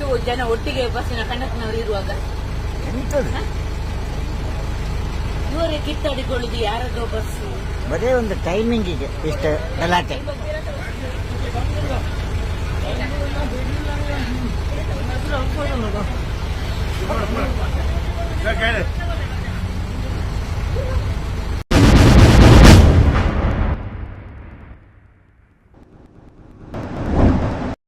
ಇಷ್ಟು ಜನ ಒಟ್ಟಿಗೆ ಬಸ್ಸಿನ ಕಂಡಕ್ಟರ್ನವರು ಇರುವಾಗ? ಎಂತದು? ಇವರೇ ಕಿತ್ತಾಡಿಕೊಳ್ಳುದು ಯಾರದೋ ಬಸ್? ಬರೀ ಒಂದು ಟೈಮಿಂಗಿಗೆ ಇಷ್ಟು ಗಲಾಟೆ. ಕೇಳಿ.